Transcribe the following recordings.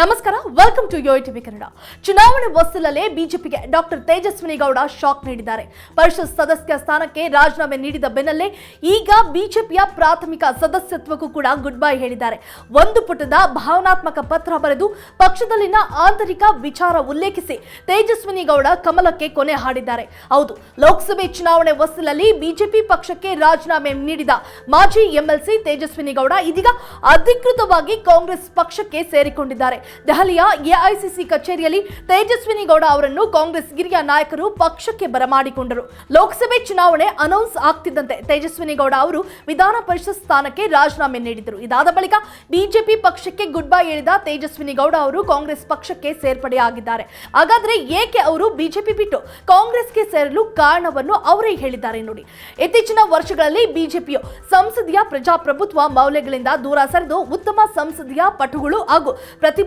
ನಮಸ್ಕಾರ welcome to Yo TV Kannada ಚುನಾವಣೆ ಹೊಸ್ತಿಲಲ್ಲೇ ಬಿಜೆಪಿಗೆ ಡಾಕ್ಟರ್ ತೇಜಸ್ವಿನಿ ಗೌಡ ಶಾಕ್ ನೀಡಿದ್ದಾರೆ. ಪರಿಷತ್ ಸದಸ್ಯ ಸ್ಥಾನಕ್ಕೆ ರಾಜೀನಾಮೆ ನೀಡಿದ ಬೆನ್ನಲ್ಲೇ ಈಗ ಬಿಜೆಪಿಯ ಪ್ರಾಥಮಿಕ ಸದಸ್ಯತ್ವಕ್ಕೂ ಕೂಡ ಗುಡ್ ಬೈ ಹೇಳಿದ್ದಾರೆ. ಒಂದು ಪುಟದ ಭಾವನಾತ್ಮಕ ಪತ್ರ ಬರೆದು ಪಕ್ಷದಲ್ಲಿನ ಆಂತರಿಕ ವಿಚಾರ ಉಲ್ಲೇಖಿಸಿ ತೇಜಸ್ವಿನಿ ಗೌಡ ಕಮಲಕ್ಕೆ ಕೊನೆ ಹಾಡಿದ್ದಾರೆ. ಹೌದು, ಲೋಕಸಭೆ ಚುನಾವಣೆ ಹೊಸ್ತಿಲಲ್ಲಿ ಬಿಜೆಪಿ ಪಕ್ಷಕ್ಕೆ ರಾಜೀನಾಮೆ ನೀಡಿದ ಮಾಜಿ ಎಂಎಲ್ಸಿ ತೇಜಸ್ವಿನಿ ಗೌಡ ಇದೀಗ ಅಧಿಕೃತವಾಗಿ ಕಾಂಗ್ರೆಸ್ ಪಕ್ಷಕ್ಕೆ ಸೇರಿಕೊಂಡಿದ್ದಾರೆ. ದೆಹಲಿಯ ಎಐಸಿಸಿ ಕಚೇರಿಯಲ್ಲಿ ತೇಜಸ್ವಿನಿ ಗೌಡ ಅವರನ್ನು ಕಾಂಗ್ರೆಸ್ ಹಿರಿಯ ನಾಯಕರು ಪಕ್ಷಕ್ಕೆ ಬರಮಾಡಿಕೊಂಡರು. ಲೋಕಸಭೆ ಚುನಾವಣೆ ಅನೌನ್ಸ್ ಆಗ್ತಿದ್ದಂತೆ ತೇಜಸ್ವಿನಿ ಗೌಡ ಅವರು ವಿಧಾನ ಪರಿಷತ್ ಸ್ಥಾನಕ್ಕೆ ರಾಜೀನಾಮೆ ನೀಡಿದರು ಇದಾದ ಬಳಿಕ ಬಿಜೆಪಿ ಪಕ್ಷಕ್ಕೆ ಗುಡ್ ಬೈ ಹೇಳಿದ ತೇಜಸ್ವಿನಿ ಗೌಡ ಅವರು ಕಾಂಗ್ರೆಸ್ ಪಕ್ಷಕ್ಕೆ ಸೇರ್ಪಡೆಯಾಗಿದ್ದಾರೆ ಹಾಗಾದ್ರೆ ಏಕೆ ಅವರು ಬಿಜೆಪಿ ಬಿಟ್ಟು ಕಾಂಗ್ರೆಸ್ಗೆ ಸೇರಲು ಕಾರಣವನ್ನು ಅವರೇ ಹೇಳಿದ್ದಾರೆ ನೋಡಿ. ಇತ್ತೀಚಿನ ವರ್ಷಗಳಲ್ಲಿ ಬಿಜೆಪಿಯು ಸಂಸದೀಯ ಪ್ರಜಾಪ್ರಭುತ್ವ ಮೌಲ್ಯಗಳಿಂದ ದೂರ ಸರಿದು ಉತ್ತಮ ಸಂಸದೀಯ ಪಟುಗಳು ಹಾಗೂ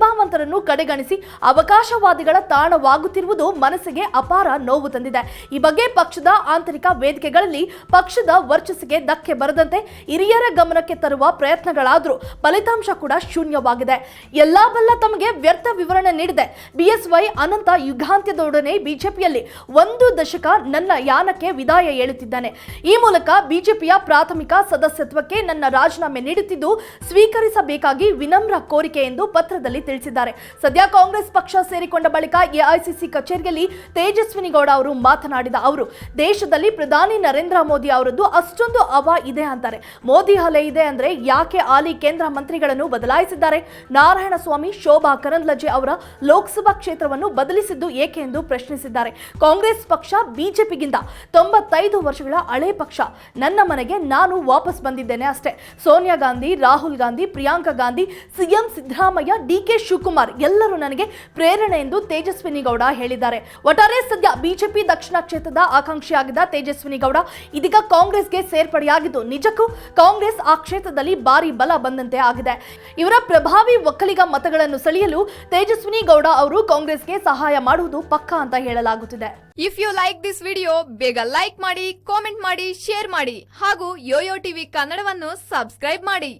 ಪ್ರತಿಭಾವಂತರನ್ನು ಕಡೆಗಣಿಸಿ ಅವಕಾಶವಾದಿಗಳ ತಾಣವಾಗುತ್ತಿರುವುದು ಮನಸ್ಸಿಗೆ ಅಪಾರ ನೋವು ತಂದಿದೆ. ಈ ಬಗ್ಗೆ ಪಕ್ಷದ ಆಂತರಿಕ ವೇದಿಕೆಗಳಲ್ಲಿ ಪಕ್ಷದ ವರ್ಚಸ್ಸಿಗೆ ಧಕ್ಕೆ ಬರದಂತೆ ಹಿರಿಯರ ಗಮನಕ್ಕೆ ತರುವ ಪ್ರಯತ್ನಗಳಾದರೂ ಫಲಿತಾಂಶ ಕೂಡ ಶೂನ್ಯವಾಗಿದೆ. ಎಲ್ಲಾ ಬಲ್ಲ ತಮಗೆ ವ್ಯರ್ಥ ವಿವರಣೆ ನೀಡಿದೆ. ಬಿಎಸ್ವೈ ಅನಂತ ಯುಗಾಂತ್ಯದೊಡನೆ ಬಿಜೆಪಿಯಲ್ಲಿ ಒಂದು ದಶಕ ನನ್ನ ಯಾನಕ್ಕೆ ವಿದಾಯ ಹೇಳುತ್ತಿದ್ದಾನೆ. ಈ ಮೂಲಕ ಬಿಜೆಪಿಯ ಪ್ರಾಥಮಿಕ ಸದಸ್ಯತ್ವಕ್ಕೆ ನನ್ನ ರಾಜೀನಾಮೆ ನೀಡುತ್ತಿದ್ದು ಸ್ವೀಕರಿಸಬೇಕಾಗಿ ವಿನಮ್ರ ಕೋರಿಕೆ ಎಂದು ಪತ್ರದಲ್ಲಿ ತಿಳಿಸಿದ್ದಾರೆ. ಸದ್ಯ ಕಾಂಗ್ರೆಸ್ ಪಕ್ಷ ಸೇರಿಕೊಂಡ ಬಳಿಕ ಎಐಸಿಸಿ ಕಚೇರಿಯಲ್ಲಿ ತೇಜಸ್ವಿನಿ ಗೌಡ ಅವರು ಮಾತನಾಡಿದ ಅವರು, ದೇಶದಲ್ಲಿ ಪ್ರಧಾನಿ ನರೇಂದ್ರ ಮೋದಿ ಅವರದ್ದು ಅಷ್ಟೊಂದು ಅವ ಇದೆ ಅಂತಾರೆ. ಮೋದಿ ಅಲೆ ಇದೆ ಅಂದ್ರೆ ಯಾಕೆ ಆಲಿ ಕೇಂದ್ರ ಮಂತ್ರಿಗಳನ್ನು ಬದಲಾಯಿಸಿದ್ದಾರೆ? ನಾರಾಯಣ ಸ್ವಾಮಿ ಶೋಭಾ ಕರಂದ್ಲಜೆ ಅವರ ಲೋಕಸಭಾ ಕ್ಷೇತ್ರವನ್ನು ಬದಲಿಸಿದ್ದು ಏಕೆ ಎಂದು ಪ್ರಶ್ನಿಸಿದ್ದಾರೆ. ಕಾಂಗ್ರೆಸ್ ಪಕ್ಷ ಬಿಜೆಪಿಗಿಂತ ತೊಂಬತ್ತೈದು ವರ್ಷಗಳ ಹಳೆ ಪಕ್ಷ. ನನ್ನ ಮನೆಗೆ ನಾನು ವಾಪಸ್ ಬಂದಿದ್ದೇನೆ ಅಷ್ಟೇ. Sonia Gandhi, Rahul Gandhi, Priyanka Gandhi, CM Siddaramaiah, D K Shivakumar ಎಲ್ಲರೂ ನನಗೆ ಪ್ರೇರಣೆ ಎಂದು ತೇಜಸ್ವಿನಿ ಗೌಡ ಹೇಳಿದ್ದಾರೆ. ಒಟ್ಟಾರೆ ಸದ್ಯ ಬಿಜೆಪಿ ದಕ್ಷಿಣ ಕ್ಷೇತ್ರದ ಆಕಾಂಕ್ಷಿಯಾಗಿದ್ದ ತೇಜಸ್ವಿನಿ ಗೌಡ ಇದೀಗ ಕಾಂಗ್ರೆಸ್ಗೆ ಸೇರ್ಪಡೆಯಾಗಿದ್ದು, ನಿಜಕ್ಕೂ ಕಾಂಗ್ರೆಸ್ ಆ ಕ್ಷೇತ್ರದಲ್ಲಿ ಭಾರಿ ಬಲ ಬಂದಂತೆ ಆಗಿದೆ. ಇವರ ಪ್ರಭಾವಿ ಒಕ್ಕಲಿಗ ಮತಗಳನ್ನು ಸೆಳೆಯಲು ತೇಜಸ್ವಿನಿ ಗೌಡ ಅವರು ಕಾಂಗ್ರೆಸ್ಗೆ ಸಹಾಯ ಮಾಡುವುದು ಪಕ್ಕಾ ಅಂತ ಹೇಳಲಾಗುತ್ತಿದೆ. If you like this video ಬೇಗ ಲೈಕ್ ಮಾಡಿ ಕಾಮೆಂಟ್ ಮಾಡಿ ಶೇರ್ ಮಾಡಿ ಹಾಗೂ ಯೋಯೋ ಟಿವಿ ಕನ್ನಡವನ್ನು ಸಬ್ಸ್ಕ್ರೈಬ್ ಮಾಡಿ.